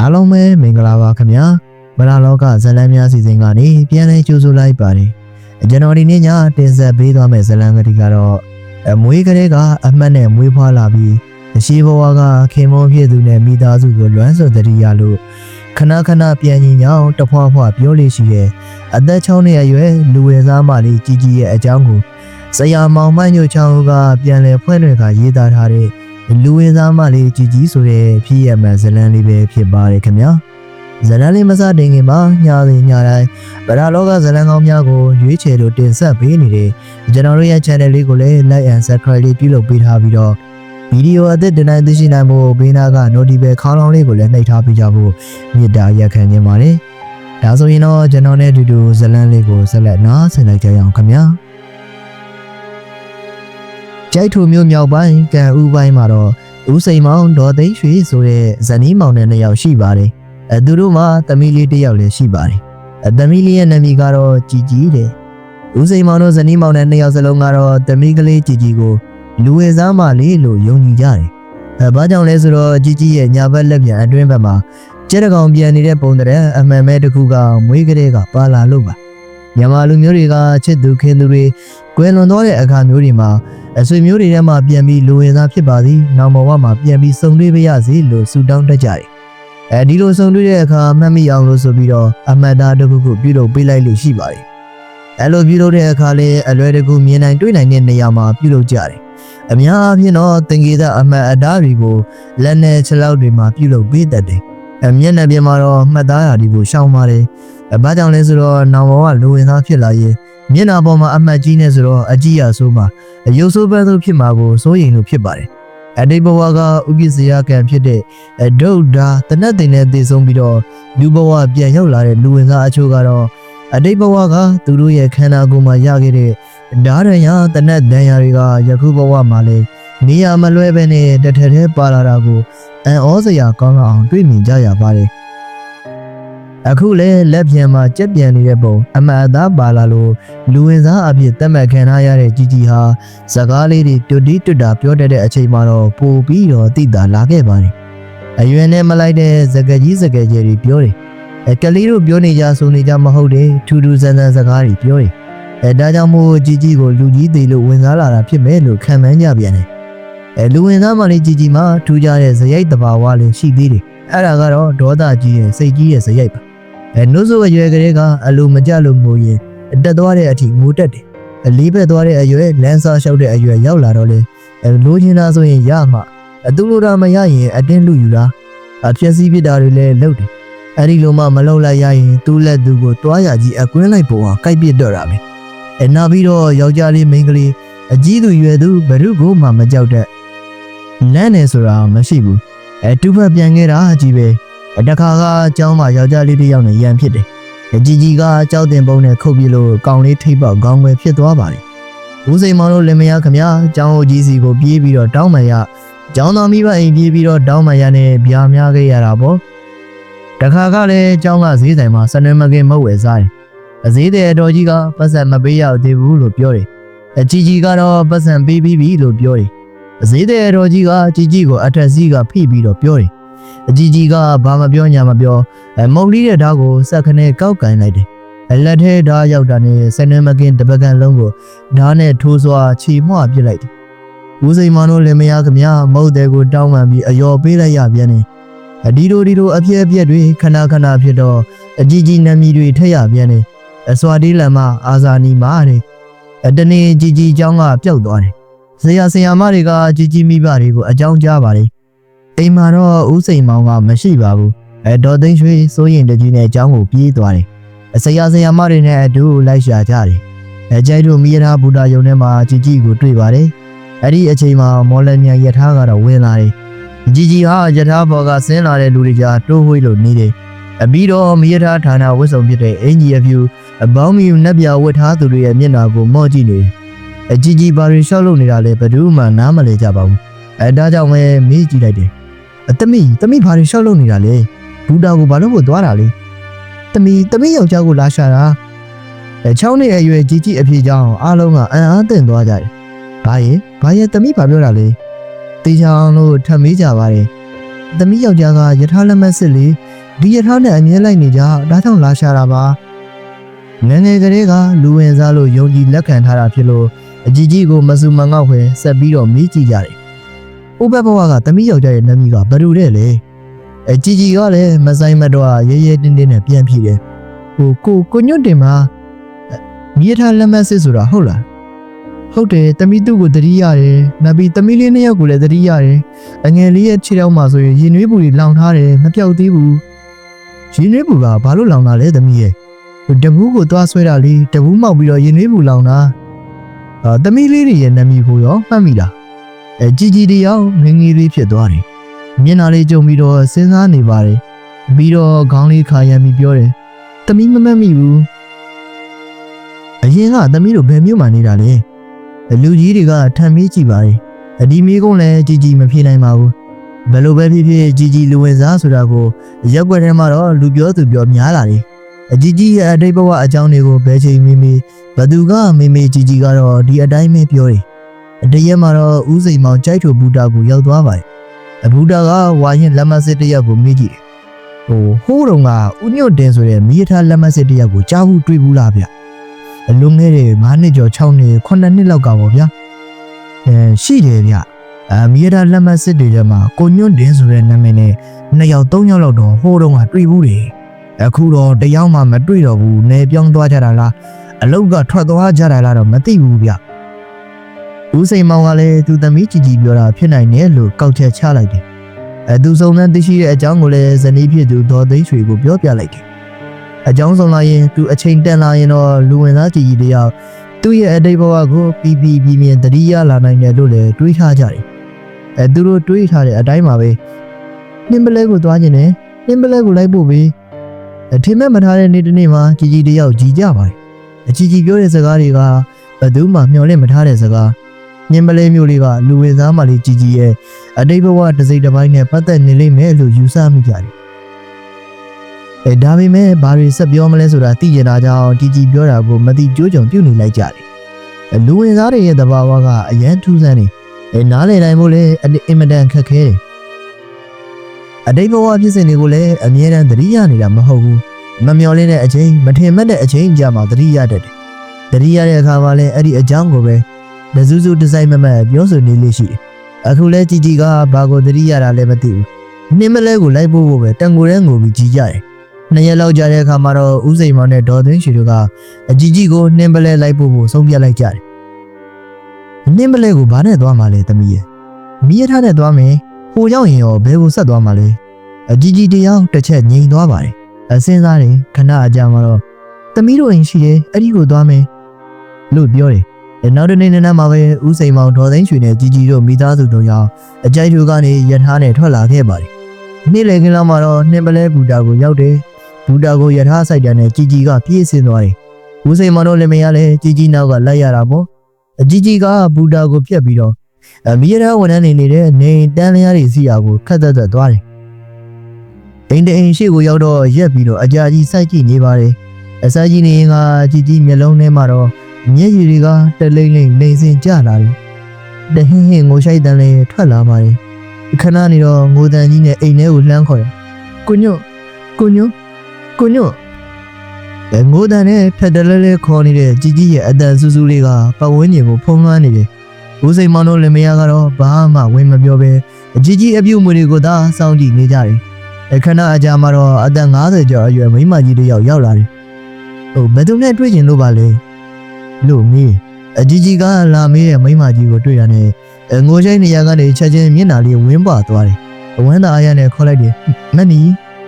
အားလုံးပဲမင်္ဂလာပါခင်ဗျာဗလာလောကဇလန်းများစီစဉ်ကနေပြန်လည်ကြိုဆိုလိုက်ပါတယ်ကျွန်တော်ဒီနေ့ညတင်ဆက်ပေးသွားမယ့်ဇလန်းကတိကတော့အမွေးကလေးကအမှတ်နဲ့မွေးဖွားလာပြီးအရှိဘဝကခင်မုန်းဖြစ်သူနဲ့မိသားစုကိုလွမ်းဆွတတိရလို့ခဏခဏပြန်ញညောင်းတဖွာဖွာပြောလို့ရှိရဲ့အသက်6နှစ်အရွယ်လူဝယ်စားမလေးကြီးကြီးရဲ့အကြောင်းကိုဆရာမောင်မညိုချောင်းကပြန်လည်ဖွင့်တွေကရေးသားထားတဲ့ လူဝင်စားမလေးကြီးကြီးဆိုတဲ့ဖြစ်ရမှန်ဇလန်းလေးပဲဖြစ်ပါတယ်ခင်ဗျာဇလန်းလေးမစတင်ခင်မှာညာစဉ်ညာတိုင်းဗရာလောကဇလန်းကောင်းများကိုရွေးချယ်လို့တင်ဆက်ပေးနေတဲ့ကျွန်တော်တို့ရဲ့ channel လေးကိုလည်း like and subscribe လေးပြုလုပ်ပေးထားပြီးတော့ဗီဒီယိုအသစ်တင်တိုင်းသိရှိနိုင်ဖို့ဘေးနားက notification ခေါင်းလောင်းလေးကိုလည်းနှိပ်ထားပေးကြဖို့မေတ္တာရက်ခံနေပါတယ်ဒါဆိုရင်တော့ကျွန်တော်နဲ့အတူတူဇလန်းလေးကိုဆက်လက်နားဆင်လိုက်ကြရအောင်ခင်ဗျာ ကျိုက်ထူမျိုးမြောက်ပိုင်းကံဦးပိုင်းမှာတော့ ဦးစိန်မောင်ဒေါ်သိန်းရွှေဆိုတဲ့ဇနီးမောင်နဲ့နှစ်ယောက်ရှိပါတယ်။အဲသူတို့မှာသမီးလေးတစ်ယောက်လည်းရှိပါတယ်။အဲသမီးလေးရဲ့နာမည်ကတော့ជីជីတဲ့။ဦးစိန်မောင်တို့ဇနီးမောင်နဲ့နှစ်ယောက်စလုံးကတော့သမီးကလေးជីជីကိုလူဝဲစားမလေးလို့ယုံကြည်ကြတယ်။အဲဘာကြောင့်လဲဆိုတော့ជីជីရဲ့ညာဘက်လက်ပြန်အတွင်းဘက်မှာကျက်တကောင်ပြန်နေတဲ့ပုံတဲ့အမှန်ပဲတစ်ခုကမွေးကလေးကပါလာလို့ပါ။မြန်မာလူမျိုးတွေကချစ်သူခင်သူတွေကွယ်လွန်သွားတဲ့အခါမျိုးတွေမှာ အဆွေမျိုးတွေထဲမှာပြန်ပြီးလူဝင်စားဖြစ်ပါသည်နောက်ဘဝမှာပြန်ပြီးစုံတွေ့ပါရစေလို့ဆုတောင်းတတ်ကြတယ်အဲဒီလိုစုံတွေ့တဲ့အခါမှတ်မိအောင်လို့ဆိုပြီးတော့အမတ်သားတစ်ခုခုပြုလုပ်ပေးလိုက်လို့ရှိပါတယ်အဲလိုပြုလုပ်တဲ့အခါလေးအလွယ်တကူမြင်နိုင်တွေ့နိုင်တဲ့နေရာမှာပြုလုပ်ကြတယ်အများအားဖြင့်တော့တင်ကြီးတဲ့အမတ်အသားတွေကိုလက်နဲ့ခြေလောက်တွေမှာပြုလုပ်ပေးတတ်တယ်အမျက်နှာပြင်မှာတော့မှတ်သားရာတွေကိုရှောင်ပါတယ်အဘာကြောင့်လဲဆိုတော့နောင်ဘဝလူဝင်စားဖြစ်လာရင်မျက်နှာပေါ်မှာအမှတ်ကြီးနေဆိုတော့အကြည့်ရဆိုးမှာအယုတ်ဆိုးပန်းဆိုးဖြစ်မှာကိုစိုးရိမ်လို့ဖြစ်ပါတယ်အတိတ်ဘဝကဥပ္ပစ္စယကံဖြစ်တဲ့အဒုဒ္ဒါတနတ်တင်နဲ့တည်ဆုံးပြီးတော့လူဘဝပြန်ရောက်လာတဲ့လူဝင်စားအချို့ကတော့အတိတ်ဘဝကသူတို့ရဲ့ခန္ဓာကိုယ်မှာရခဲ့တဲ့ဓာရရတနတ်ဒဏ်ရာတွေကယခုဘဝမှာလည်းနေရာမလွဲပဲနဲ့တထထဲပါလာတာကိုအံ့ဩစရာကောင်းအောင်တွေ့မြင်ကြရပါတယ် အခုလဲလက်ပြန်မှာကြက်ပြန်နေတဲ့ပုံအမှန်အသားပါလာလို့ လူဝင်စားအဖြစ်သတ်မှတ်ခံထားရတဲ့ជីជីဟာစကားလေးတွေတွတ်တီးတွတ်တာပြောတတ်တဲ့အချိန်မှာတော့ပိုပြီးတော့တိတာလာခဲ့ပါတယ်။အရွယ်နဲ့မလိုက်တဲ့စကားကြီးစကားကျယ်တွေပြောတယ်။အဲကလေးတို့ပြောနေကြဆိုနေကြမဟုတ်တယ်ထူးထူးဆန်းဆန်းစကားတွေပြောတယ်။အဲဒါကြောင့်မို့ជីជីကိုလူကြီးသေးလို့ဝင်စားလာတာဖြစ်မယ်လို့ခံမှန်းကြပြန်တယ်။အဲလူဝင်စားမှလေးជីជីမှာထူးခြားတဲ့ဇယိုက်တဘာဝလေးရှိသေးတယ်။အဲ့ဒါကတော့ဒေါသကြီးရဲ့စိတ်ကြီးရဲ့ဇယိုက်ပါ။ အဲနှုတ်ဆိုအရွယ်ကလေးကအလိုမကြလို့မို့ရင်တက်သွားတဲ့အထိငိုတက်တယ်။အလေးပဲသွားတဲ့အရွယ်လမ်းစာလျှောက်တဲ့အရွယ်ရောက်လာတော့လေအဲလိုချင်တာဆိုရင်ရမှာအတူလိုတာမရရင်အတင်းလူယူတာအဖြစ်စည်းဖြစ်တာတွေလည်းလုပ်တယ်။အဲဒီလိုမှမလုပ်လိုက်ရရင်သူ့လက်သူကိုတွားရကြီးအကွင်းလိုက်ပုံအောင်ကိုက်ပစ်တော့တာပဲ။အဲနောက်ပြီးတော့ယောက်ျားလေးမိန်းကလေးအကြီးသူရွယ်သူဘ누구ကိုမှမကြောက်တဲ့လမ်းနေဆိုတာမရှိဘူး။အဲတူဖက်ပြန်ခဲ့တာကြီးပဲ။အဲ တခါကအကျောင်းမှာယောက်ျားလေးတစ်ယောက်နဲ့ရန်ဖြစ်တယ်။ကြီးကြီးကကြောက်တင်ပုံနဲ့ခုတ်ပြီးလို့ကောင်လေးထိပ်ပေါက်ခေါင်းွယ်ဖြစ်သွားပါတယ်။ဦးစိန်မောင်တို့လင်မယားခမရကျောင်းဟိုကြီးစီကိုပြေးပြီးတော့တောင်းမရကျောင်းတော်မိဘအိမ်ပြေးပြီးတော့တောင်းမရနဲ့ဗျာများခဲ့ရတာပေါ့။တခါကလည်းကျောင်းကဈေးဆိုင်မှာစနေမကင်မဟုတ်ဝယ်စားတယ်။အဈေးတဲ့အတော်ကြီးကပတ်စံမပေးရသေးဘူးလို့ပြောတယ်။အကြီးကြီးကတော့ပတ်စံပေးပြီးပြီလို့ပြောတယ်။အဈေးတဲ့အတော်ကြီးကကြီးကြီးကိုအထက်စီးကဖိပြီးတော့ပြောတယ်။ အကြီးကြီးကဘာမပြောညာမပြော အမုတ်လီတဲ့ဓာတ်ကိုစက်ခနဲ့ကောက်ကင်လိုက်တယ်။အလက်ထဲဓာတ်ရောက်တာနဲ့စနေမကင်တပကံလုံးကိုဓာတ်နဲ့ထိုးစွာချီမွပစ်လိုက်တယ်။ဦးစိန်မောင်တို့လည်းမရခမမုတ်တဲ့ကိုတောင်းပန်ပြီးအယော်ပေးလိုက်ရပြန်တယ်။အဒီလိုဒီလိုအပြည့်အပြည့်တွေခဏခဏဖြစ်တော့အကြီးကြီးနမီတွေထက်ရပြန်တယ်။အစွာတီးလံမအာဇာနီမာတဲ့။အတနေကြီးကြီးเจ้าကပျောက်သွားတယ်။ဇေယဆရာမတွေကကြီးကြီးမိဘတွေကိုအကြောင်းကြားပါတယ်။ အိမ်မှာတော့ဦးစိန်မောင်ကမရှိပါဘူး။အဲဒေါ်သိန်းရွှေစိုးရင်တကြီးနဲ့အကြောင်းကိုပြေးသွားတယ်။အစရာစရာမတွေနဲ့အတူလိုက်ရှာကြတယ်။အဲကျိုက်တို့မိရထားဘူတာယုံထဲမှာជីជីကိုတွေ့ပါတယ်။အဲ့ဒီအချိန်မှာမော်လမြိုင်ယထာကတော့ဝင်လာတယ်။ជីជីဟာယထာဘော်ကဆင်းလာတဲ့လူတွေကြားတိုးဝှေးလို့နေတယ်။အပြီးတော့မိရထားဌာနဝတ်စုံဖြစ်တဲ့အင်ဂျီအဖြူအပေါင်းမီနက်ပြဝတ်ထားသူတွေရဲ့မျက်နှာကိုမော့ကြည့်နေတယ်။အជីជីဘာတွေရှောက်လို့နေတာလဲဘယ်သူမှနားမလည်ကြပါဘူး။အဲဒါကြောင့်ပဲမေးကြည့်လိုက်တယ်။ အတမိတမိဘာတွေရှောက်လို့နေတာလဲ။ဘူတာကိုဘာလို့ဖို့သွားတာလဲ။တမိတမိယောက်ျားကိုလာရှာတာ။အဲချောင်းနဲ့အရွယ်ကြီးကြီးအဖြစ်ကြောင်းအားလုံးကအံ့အားသင့်သွားကြတယ်။ဘာရဲ့ဘာရဲ့တမိဘာပြောတာလဲ။တေချောင်းလို့ထပ်မေးကြပါတယ်။တမိယောက်ျားကယထာလက်မစစ်လေးဒီရထားနဲ့အမြဲလိုက်နေကြဒါကြောင့်လာရှာတာပါငယ်ငယ်ကလေးကလူဝင်စားလို့ယုံကြည်လက်ခံထားတာဖြစ်လို့အကြီးကြီးကိုမဆူမငေါက်ခွဲဆက်ပြီးတော့မေးကြည့်ကြတယ် ဥပဘဝကသမီးယောက်ျားရဲ့နာမည်ကဘယ်လိုတဲ့လဲအကြီးကြီးကလည်းမဆိုင်မတော့ရဲရဲတင်းတင်းနဲ့ပြန်ဖြေတယ်ဟိုကိုကိုညွတ်တင်မှာမြေထားလက်မတ်စစ်ဆိုတာဟုတ်လားဟုတ်တယ်တမီသူ့ကိုတတိရတယ်။နောက်ပြီးတမီလေးနှစ်ယောက်ကိုလည်းတတိရတယ်။အငယ်လေးရဲ့ခြေထောက်မှာဆိုရင်ရင်နွေးပူတွေလောင်ထားတယ်မပြောက်သေးဘူး။ရင်နွေးပူကဘာလို့လောင်တာလဲတမီရဲ့။တဘူးကိုသွားဆွဲတာလေတဘူးမောက်ပြီးတော့ရင်နွေးပူလောင်တာ။အာတမီလေးတွေရဲ့နာမည်ကိုရောမှတ်မိလား။ အကြီးကြီးတယောက်ငငယ်လေးဖြစ်သွားတယ်။မျက်နှာလေးကြုံပြီးတော့စဉ်းစားနေပါတယ်။ပြီးတော့ခေါင်းလေးခါရံပြီးပြောတယ်။သမီးမမတ်မိဘူး။အရင်ကသမီးတို့ဘယ်မြို့မှာနေတာလဲ။လူကြီးတွေကထံမေးကြည့်ပါတယ်။အဒီမီးကုန်းလည်းကြီးကြီးမဖြစ်နိုင်ပါဘူး။ဘယ်လိုပဲဖြစ်ဖြစ်ကြီးကြီးလူဝင်စားဆိုတာကိုရက်ွက်ထဲမှာတော့လူပြောသူပြောများလာတယ်။အကြီးကြီးရဲ့အတိတ်ဘဝအကြောင်းတွေကိုဘယ်ချိန်မိမိဘသူကမိမိကြီးကြီးကတော့ဒီအတိုင်းပဲပြောတယ် တရက်မှာတော့ဦးစိန်မောင်ကြိုက်ထိုဘူတာကိုရောက်သွားပါတယ်အဘူတာကဝါရင်လက်မစစ်တစ်ယောက်ကိုမေးကြည့်တယ်ဟိုဟိုးတုံကဦးညွတ်တင်ဆိုတဲ့မိရထားလက်မစစ်တစ်ယောက်ကိုကြားဘူးတွေ့ဘူးလားဗျအလုံးငယ်တွေ9နှစ်ကျော်6နှစ်9နှစ်လောက်ကပေါ့ဗျာအဲရှိတယ်ဗျအမီရတာလက်မစစ်တွေထဲမှာကိုညွန့်တင်ဆိုတဲ့နာမည်နဲ့နှစ်ယောက်သုံးယောက်လောက်တော့ဟိုးတုန်းကတွေ့ဘူးတယ်အခုတော့တယောက်မှမတွေ့တော့ဘူးနေပြောင်းသွားကြတာလားအလုတ်ကထွက်သွားကြတာလားတော့မသိဘူးဗျ ဦးစိန်မောင်ကလည်းသူသမီးကြည်ကြည်ပြောတာဖြစ်နိုင်တယ်လို့ကောက်ချက်ချလိုက်တယ်အဲသူစုံစမ်းသိရှိတဲ့အကြောင်းကိုလည်းဇနီးဖြစ်သူဒေါ်သိန်းရွှေကိုပြောပြလိုက်တယ်အကြောင်းဆုံးလာရင်သူအချိန်တန်လာရင်တော့လူဝင်သားကြီးကြီးတယောက်သူ့ရဲ့အတိတ်ဘဝကိုပြီးပြီးပြီးမြင်တတိယလာနိုင်တယ်လို့လည်းတွေးထားကြတယ်။အဲသူတို့တွေးထားတဲ့အတိုင်းပါပဲ။နှင်းပလဲကိုသွားခြင်းနဲ့နှင်းပလဲကိုလိုက်ဖို့ပဲ။အထင်မဲ့မထားတဲ့နေ့တစ်နေ့မှာကြီးကြီးတယောက်ကြီးကြပါတယ်။အကြီးကြီးပြောတဲ့စကားတွေကဘယ်သူမှမျှော်လင့်မထားတဲ့စကား။ နှင်းပလဲမျိုးလေးကလူဝင်သားမလေးကြီးကြီးရဲ့အတိတ်ဘဝတစ်စိတ်တစ်ပိုင်းနဲ့ပတ်သက်နေလိမ့်မယ်လို့ယူဆမိကြတယ်အဲဒါပေမဲ့ဘာတွေဆက်ပြောမလဲဆိုတာသိကြတာကြောင့်ជីជីပြောတာကိုမသိကြိုးကြုံပြုတ်နေလိုက်ကြတယ်အဲလူဝင်စားတွေရဲ့သဘာဝကအရန်ထူးဆန်းနေအဲနားလေတိုင်းမို့လဲအအင်မတန်ခက်ခဲတယ်အတိတ်ဘဝဖြစ်စဉ်တွေကိုလည်းအမြဲတမ်းသတိရနေတာမဟုတ်ဘူးမမျော်လင့်တဲ့အချိန်မထင်မှတ်တဲ့အချိန်ကြာမှသတိရတတ်တယ်သတိရတဲ့အခါမှာလည်းအဲ့ဒီအကြောင်းကိုပဲ ဒဇူးဇူးဒီဇိုင်းမမတ်ပြောဆိုနေလေးရှိတယ်အခုလဲជីជីကဘာကိုသတိရတာလဲမသိဘူးနှင်းမလဲကိုလိုက်ဖို့ဖို့ပဲတန်ကိုရဲငိုပြီးကြီးကြတယ်နှစ်ရက်လောက်ကြာတဲ့အခါမှာတော့ဦးစိန်မောင်နဲ့ဒေါ်သိန်းရွှေတို့ကအကြီးကြီးကိုနှင်းပလဲလိုက်ဖို့ဖို့ဆုံးဖြတ်လိုက်ကြတယ်။နှင်းပလဲကိုဘာနဲ့သွားမှာလဲသမီးရဲ့။မိရထားနဲ့သွားမယ်။ဟိုရောက်ရင်ရောဘယ်ကိုဆက်သွားမှာလဲ။အကြီးကြီးတယောက်တစ်ချက်ငြိမ်သွားပါတယ်။အစင်းစားတယ်ခဏအကြာမှာတော့သမီးတို့အိမ်ရှိတယ်အဲ့ဒီကိုသွားမယ်လို့ပြောတယ်။အဲ နောက်တစ်နေ့နေ့မှာပဲဦးစိန်မောင်ဒေါ်သိန်းရွှေနဲ့ကြီးကြီးတို့မိသားစုတို့ရောက်အကြိုက်တို့ကနေရထားနဲ့ထွက်လာခဲ့ပါတယ်။နေ့လယ်ခင်းလောက်မှာတော့နှင်းပလဲဘူတာကိုရောက်တယ်။ ဘူတာကိုယထာဆိုင်တန်နဲ့ជីជីကပြေးဆင်းသွားတယ်။ဦးစိန်မောင်တို့လည်းမရလဲជីជីနောက်ကလိုက်ရတာပေါ့။အជីជីကဘူတာကိုဖြတ်ပြီးတော့အမီရဝန်ထမ်းနေနေတဲ့နေတန်းလျားတွေစီယာကိုခတ်သက်သက်သွားတယ်။အိမ်တအိမ်ရှိကိုရောက်တော့ရက်ပြီးတော့အကြာကြီးစိုက်ကြည့်နေပါတယ်။အစာကြီးနေရင်ကជីជីမျက်လုံးထဲမှာတော့ မျက်ရည်တွေကတလိမ့်လိမ့်လိမ့်စင်ကျလာပြီတဟင်းဟင်းငိုရှိုက်တန်လည်းထွက်လာပါတယ်ခဏနေတော့ငိုတန်ကြီးနဲ့အိမ်ထဲကိုလှမ်းခေါ်တယ်ကိုညွန့်ကိုညွန့်ကိုညွန့်အငိုတန်နဲ့ဖြတ်တလဲလဲခေါ်နေတဲ့ជីជីရဲ့အတန်ဆူဆူလေးကပတ်ဝန်းကျင်ကိုဖုံးလွှမ်းနေတယ်ဦးစိန်မောင်တို့လင်မယားကတော့ဘာမှဝင်မပြောဘဲအကြီးကြီးအပြုတ်မွေတွေကိုသာစောင့်ကြည့်နေကြတယ်အခဏအကြာမှာတော့အသက်50ကျော်အရွယ်မိန်းမကြီးတယောက်ရောက်လာတယ်ဟိုဘယ်သူနဲ့တွေ့ကျင်လို့ပါလဲ လို့မေးအជីကြီးကလာမေးတဲ့မိန်းမကြီးကိုတွေ့ရတဲ့ငိုချိုင်းနေရာကနေချက်ချင်းမျက်နှာလေးဝင်းပါသွားတယ်။အဝမ်းသာအားရနဲ့ခေါ်လိုက်တယ်။မနီ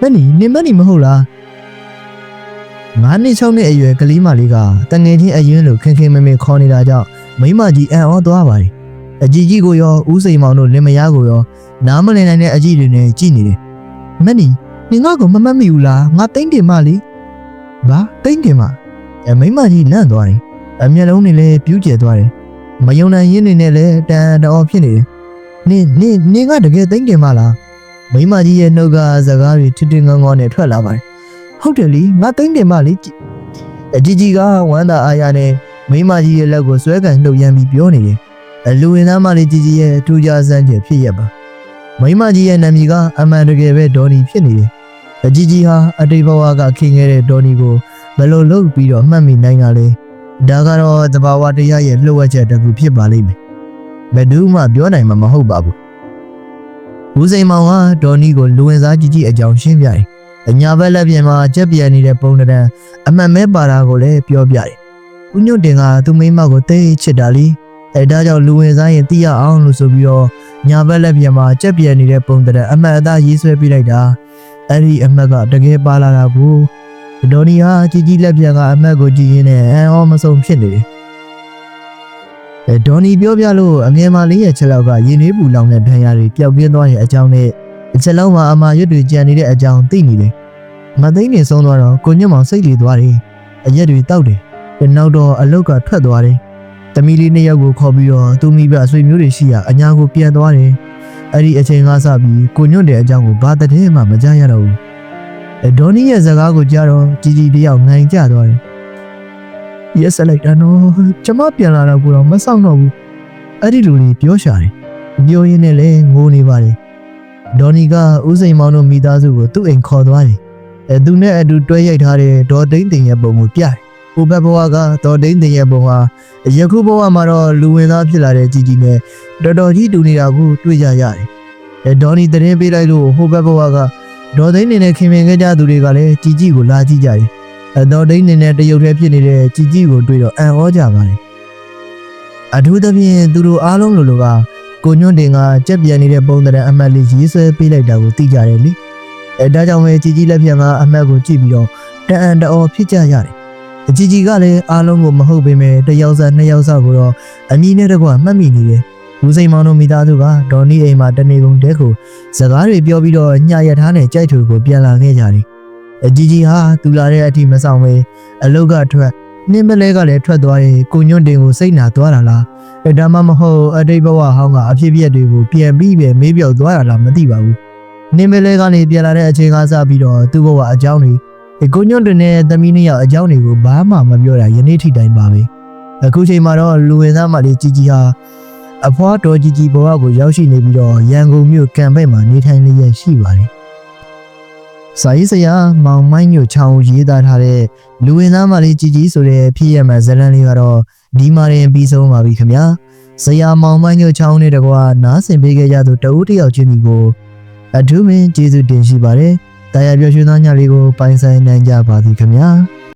မနီနေမနီမဟုတ်လား။ငါးနှစ်၆နှစ်အရွယ်ကလေးမလေးကတငယ်ချင်းအရင်လိုခင်ခင်မင်မင်ခေါ်နေတာကြောင့်မိန်းမကြီးအံ့ဩသွားပါတယ်။အကြီးကြီးကိုရောဦးစိန်မောင်တို့လင်မယားကိုရောနားမလည်နိုင်တဲ့အကြီးတွေနဲ့ကြည်နေတယ်။မနီနင်ငါ့ကိုမမတ်မိဘူးလားငါတိမ့်တင်မလေး။ဘာတိမ့်တင်မ။အမိန်းမကြီးလန့်သွားတယ်။ အမျက်လုံးတွေလည်းပြူးကျဲသွားတယ်။မယုံနိုင်ရင်းနေနဲ့လည်းတန်တော်ဖြစ်နေတယ်။နင်နင်နင်ကတကယ်တိမ့်တင်မလား။မိန်းမကြီးရဲ့နှုတ်ကစကားတွေထစ်ထစ်ငေါငေါနဲ့ထွက်လာပါတယ်။ဟုတ်တယ်လीငါတိမ့်တင်မလေးကြည့်အကြီးကြီးကဝမ်းသာအားရနဲ့မိန်းမကြီးရဲ့လက်ကိုဆွဲကန်နှုတ်ရမ်းပြီးပြောနေတယ်။အလူဝင်သားမလေးကြီးကြီးရဲ့ထူးခြားစမ်းချက်ဖြစ်ရပါ။မိန်းမကြီးရဲ့နာမည်ကအမှန်တကယ်ပဲဒေါ်နီဖြစ်နေတယ်။အကြီးကြီးဟာအတိတ်ဘဝကခင်ခဲ့တဲ့ဒေါ်နီကိုဘယ်လိုလုပ်ပြီးတော့မှတ်မိနိုင်တာလဲ ဒါကတော့တဘာဝတရားရဲ့လှုပ်ဝက်ချက်တစ်ခုဖြစ်ပါလိမ့်မယ်ဘယ်သူမှပြောနိုင်မှာမဟုတ်ပါဘူးဦးစိန်မောင်ကဒေါ်နီကိုလူဝင်စားကြီးကြီးအကြောင်းရှင်းပြတယ်အညာဘက်လက်ပြင်မှာကြက်ပြန်နေတဲ့ပုံတံအမှန်မဲပါတာကိုလည်းပြောပြတယ်ဦးညွန့်တင်ကသူ့မိန်းမကိုတိတ်ချစ်တာလीအဲဒါကြောင့်လူဝင်စားရင်သိရအောင်လို့ဆိုပြီးတော့ညာဘက်လက်ပြင်မှာကြက်ပြန်နေတဲ့ပုံတံအမှန်အသားရေးဆွဲပြလိုက်တာအဲ့ဒီအမှတ်ကတကယ်ပါလာတာကို ဒေါ်နီဟာကြီးကြီးလက်ပြန်ကအမှတ်ကိုကြည့်ရင်းနဲ့အံ့ဩမဆုံးဖြစ်နေတယ်အဲဒေါ်နီပြောပြလို့အငယ်မလေးရဲ့ချက်လောက်ကရင်နှွေးပူလောင်တဲ့ဒဏ်ရာတွေပျောက်ပြင်းသွားတဲ့အကြောင်းနဲ့အချက်လောက်မှာအမာရွတ်တွေကြံနေတဲ့အကြောင်းသိနေတယ်မသိနေဆုံးသွားတော့ကိုညွန့်မောင်စိတ်လေသွားတယ်အရက်တွေတောက်တယ်နောက်တော့အလုတ်ကထွက်သွားတယ်တမီလေးနှစ်ယောက်ကိုခေါ်ပြီးတော့သူမိဘအဆွေမျိုးတွေရှိရအညာကိုပြန်သွားတယ်အဲ့ဒီအချိန်ကစပြီးကိုညွန့်တဲ့အကြောင်းကိုဘာတည်းမှမကြားရတော့ဘူးအဲ ဒေါ်နီရဲ့စကားကိုကြားတော့ကြီးကြီးတယောက်ငိုင်ကြသွားတယ်ရက်ဆက်လိုက်တာနော်ကျမပြန်လာတော့ကိုတော့မဆောင်တော့ဘူးအဲ့ဒီလူတွေပြောရှာတယ်ပြောရင်းနဲ့လည်းငိုနေပါတယ်ဒေါ်နီကဦးစိန်မောင်တို့မိသားစုကိုသူ့အိမ်ခေါ်သွားတယ်အဲသူနဲ့အတူတွဲရိုက်ထားတဲ့ဒေါ်သိန်းတင်ရဲ့ပုံကိုပြတယ်ဟိုဘက်ဘဝကဒေါ်သိန်းတင်ရဲ့ပုံဟာယခုဘဝမှာတော့လူဝင်သားဖြစ်လာတဲ့ជីជីနဲ့တော်တော်ကြီးတူနေတာကိုတွေ့ကြရတယ်အဲဒေါ်နီတရင်ပေးလိုက်လို့ဟိုဘက်ဘဝက ဒေါ်သိန်းနေနဲ့ခင်မင်ခဲ့ကြသူတွေကလည်းជីជីကိုလာကြည့်ကြတယ်အဲဒေါ်သိန်းနေနဲ့တရုတ်တည်းဖြစ်နေတဲ့ជីជីကိုတွေ့တော့အံ့ဩကြပါတယ်အထူးသဖြင့်သူတို့အားလုံးလိုလိုကကိုညွန့်တင်ကကြက်ပြန်နေတဲ့ပုံသဏ္ဍာန်အမှတ်လေးရေးဆွဲပေးလိုက်တာကိုသိကြတယ်လေအဲဒါကြောင့်ပဲជីជីလက်ပြန်ကအမှတ်ကိုကြည့်ပြီးတော့တန်အန်တအော်ဖြစ်ကြရတယ်အជីជីကလည်းအားလုံးကိုမဟုတ်ပေမဲ့တစ်ယောက်စားနှစ်ယောက်စားကိုတော့အမီနဲ့တကွမှတ်မိနေတယ် ဦးစိန်မောင်တို့မိသားစုကဒေါ်နီအိမ်မှာတနေကုန်တဲကိုစကားတွေပြောပြီးတော့ညရထားနဲ့ကြိုက်သူကိုပြန်လာခဲ့ကြတယ်။အကြီးကြီးဟာသူလာတဲ့အထိမဆောင်ပဲအလုတ်ကထွက်နှင်းမလဲကလည်းထွက်သွားရင်ကိုညွန့်တင်ကိုစိတ်နာသွားတာလား။အဲဒါမှမဟုတ်အတိတ်ဘဝဟောင်းကအဖြစ်အပျက်တွေကိုပြန်ပြီးပဲမေးပြောက်သွားတာလားမသိပါဘူး။နှင်းမလဲကနေပြန်လာတဲ့အချိန်ကစပြီးတော့သူ့ဘဝအကြောင်းတွေကိုညွန့်တင်နဲ့သမီးနှစ်ယောက်အကြောင်းတွေကိုဘာမှမပြောတာယနေ့ထိတိုင်ပါပဲ။အခုချိန်မှာတော့လူဝင်သားမလေးကြီးကြီးဟာ အဖွားတော်ကြီးကြီးဘဝကိုရောက်ရှိနေပြီးတော့ရန်ကုန်မြို့ကံဘက်မှာနေထိုင်လျက်ရှိပါတယ်။စာရေးဆရာမောင်မိုင်းညိုချောင်းရေးသားထားတဲ့လူဝင်သားမလေးကြီးကြီးဆိုတဲ့ဖြစ်ရမှဇာတ်လမ်းလေးကတော့ဒီမှာရင်ပြီးဆုံးပါပြီခင်ဗျာ။ဆရာမောင်မိုင်းညိုချောင်းနဲ့တကွာနားဆင်ပေးခဲ့ကြသူတဦးတစ်ယောက်ချင်းဒီကိုအထူးမင်းကျေးဇူးတင်ရှိပါတယ်။တရားပြောရွှင်သားညလေးကိုပိုင်ဆိုင်နိုင်ကြပါသည်ခင်ဗျာ။